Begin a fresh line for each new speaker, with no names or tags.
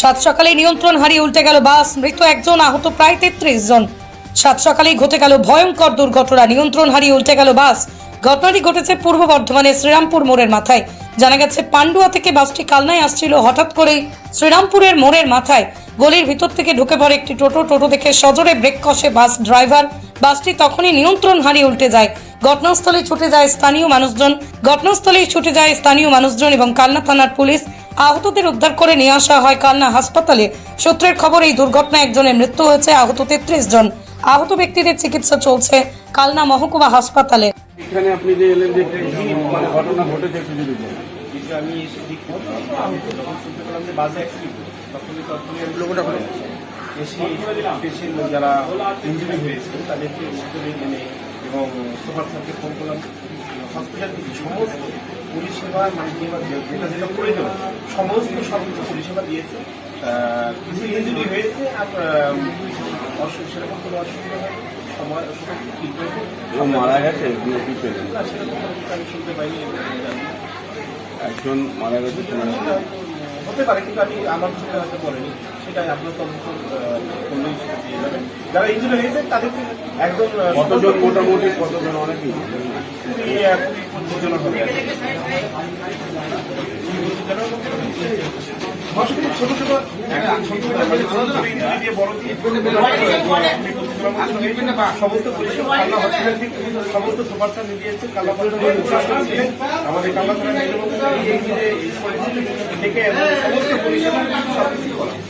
সাত সকালে নিয়ন্ত্রণ হারিয়ে উল্টে গেল বাস, মৃত একজন আহত প্রায় তেত্রিশ জন। সাত সকালেই ঘটে গেল ভয়ঙ্কর দুর্ঘটনা, নিয়ন্ত্রণ হারিয়ে উল্টে গেল বাস। ঘটনাটি ঘটেছে পূর্ব বর্ধমানের শ্রীরামপুর মোড়ের মাথায়। জানা গেছে, পান্ডুয়া থেকে বাসটি কালনায় আসছিল, হঠাৎ করেই শ্রীরামপুরের মোড়ের মাথায়। গলির ভিতর থেকে ঢুকে পড়ে একটি টোটো টোটো থেকে সজোরে ব্রেক কষে বাস ড্রাইভার। বাসটি তখনই নিয়ন্ত্রণ হারিয়ে উল্টে যায়। ঘটনাস্থলে ছুটে যায় স্থানীয় মানুষজন। ঘটনাস্থলেই ছুটে যায় স্থানীয় মানুষজন এবং কালনা থানার পুলিশ। আহতদের উদ্ধার করে নিয়ে আসা হয় কালনা হাসপাতালে। সূত্রের খবর এই দুর্ঘটনায় একজনের মৃত্যু হয়েছে আহত তেত্রিশ জন। আহত ব্যক্তিদের চিকিৎসা চলছে কালনা মহকুমা হাসপাতালে।
এখানে আপনি যে এলেন যে মানে ঘটনা ঘটেছে একটু যদি বলেন।
কিন্তু আমি যখন শুনতে পেলাম যে বাসে অ্যাক্সিডেন্ট তখনই তখনই লোকটা করে এসে পেশেন্ট যারা ইঞ্জুরি হয়েছে তাদেরকে এবং সুপার স্যারকে ফোন করলাম। হসপিটাল সমস্ত পরিষেবা মানে যেটা যেটা প্রয়োজন সমস্ত সব পরিষেবা দিয়েছে। কিছু ইঞ্জুরি হয়েছে আর সেরকম কোনো অসুবিধা হয় সময়
মারা গেছে কি পেলেন?
না সেরকম আমি শুনতে পাইনি।
একজন মারা গেছে
হতে পারে কিন্তু আমি আমার চোখে হয়তো পড়েনি সেটাই আপনার তদন্ত করলেই সেটা পেয়ে যাবেন। যারা ইঞ্জুরি হয়েছে তাদেরকে একদম
কতজন মোটামুটি কতজন অনেকই
কুড়ি, আহ, কুড়ি পঁচিশ জন হবে আর কি। অসুবিধা ছোট ছোট। ছোট ছোট। ছোট দিয়ে বড় দিয়ে সমস্ত পরিষেবা কাল্লা হসপিটাল থেকে সমস্ত সুপার স্টার দিয়েছে কাল্লা হসপিটাল ছিলেন আমাদের কাল্লা থেকে সমস্ত পরিষেবা সব করা